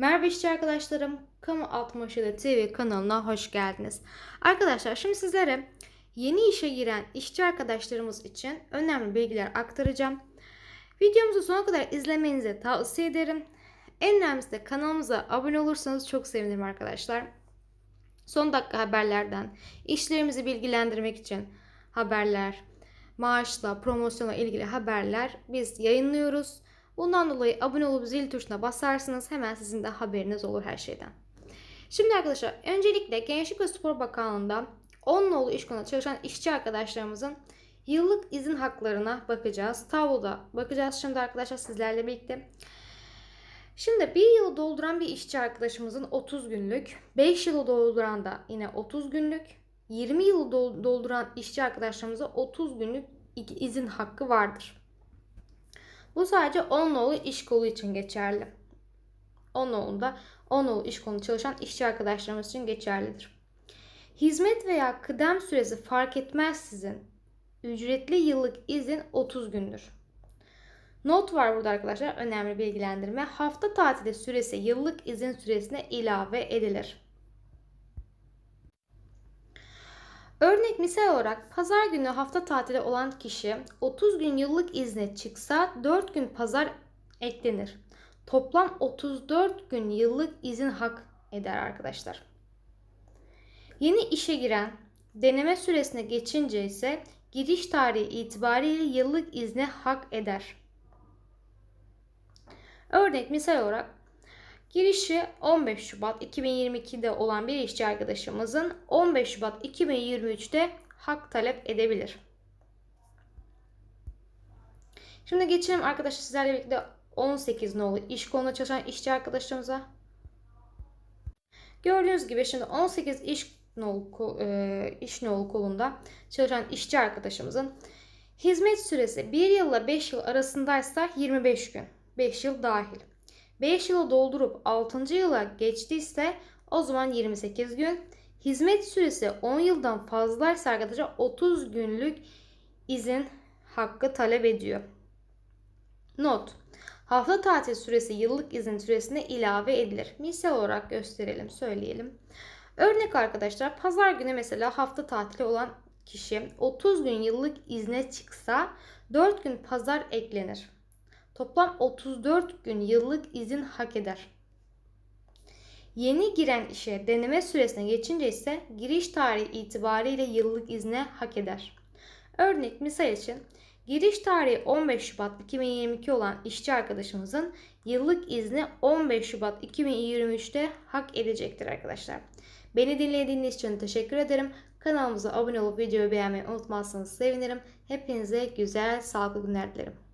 Merhaba işçi arkadaşlarım. Kamu 67 TV kanalına hoş geldiniz. Arkadaşlar şimdi sizlere yeni işe giren işçi arkadaşlarımız için önemli bilgiler aktaracağım. Videomuzu sona kadar izlemenizi tavsiye ederim. En önemlisi de kanalımıza abone olursanız çok sevinirim arkadaşlar. Son dakika haberlerden, işlerimizi bilgilendirmek için haberler, maaşla, promosyonla ilgili haberler biz yayınlıyoruz. Bundan dolayı abone olup zil tuşuna basarsınız hemen sizin de haberiniz olur her şeyden. Şimdi arkadaşlar öncelikle Gençlik ve Spor Bakanlığı'nda 10 nolu iş konuda çalışan işçi arkadaşlarımızın yıllık izin haklarına bakacağız. Tabloda bakacağız şimdi arkadaşlar sizlerle birlikte. Şimdi bir yılı dolduran bir işçi arkadaşımızın 30 günlük, 5 yılı dolduran da yine 30 günlük, 20 yılı dolduran işçi arkadaşlarımıza 30 günlük izin hakkı vardır. Bu sadece 10 nolu iş kolu için geçerli. 10 nolunda 10 nolu iş kolu çalışan işçi arkadaşlarımız için geçerlidir. Hizmet veya kıdem süresi fark etmezsizin ücretli yıllık izin 30 gündür. Not var burada arkadaşlar önemli bilgilendirme. Hafta tatili süresi yıllık izin süresine ilave edilir. Örnek misal olarak pazar günü hafta tatili olan kişi 30 gün yıllık izne çıksa 4 gün pazar eklenir. Toplam 34 gün yıllık izin hak eder arkadaşlar. Yeni işe giren deneme süresine geçince ise giriş tarihi itibariyle yıllık izne hak eder. Örnek misal olarak Girişi 15 Şubat 2022'de olan bir işçi arkadaşımızın 15 Şubat 2023'te hak talep edebilir. Şimdi geçelim arkadaşlar sizlerle birlikte 18 nolu iş kolunda çalışan işçi arkadaşlarımıza. Gördüğünüz gibi şimdi 18 iş nolu, e, iş nolu kolunda çalışan işçi arkadaşımızın hizmet süresi 1 yılla 5 yıl arasındaysa 25 gün. 5 yıl dahil. 5 yılı doldurup 6. yıla geçtiyse o zaman 28 gün. Hizmet süresi 10 yıldan fazlaysa arkadaşlar 30 günlük izin hakkı talep ediyor. Not. Hafta tatil süresi yıllık izin süresine ilave edilir. Misal olarak gösterelim, söyleyelim. Örnek arkadaşlar pazar günü mesela hafta tatili olan kişi 30 gün yıllık izne çıksa 4 gün pazar eklenir. Toplam 34 gün yıllık izin hak eder. Yeni giren işe deneme süresine geçince ise giriş tarihi itibariyle yıllık izne hak eder. Örnek misal için giriş tarihi 15 Şubat 2022 olan işçi arkadaşımızın yıllık izni 15 Şubat 2023'te hak edecektir arkadaşlar. Beni dinlediğiniz için teşekkür ederim. Kanalımıza abone olup videoyu beğenmeyi unutmazsanız sevinirim. Hepinize güzel, sağlıklı günler dilerim.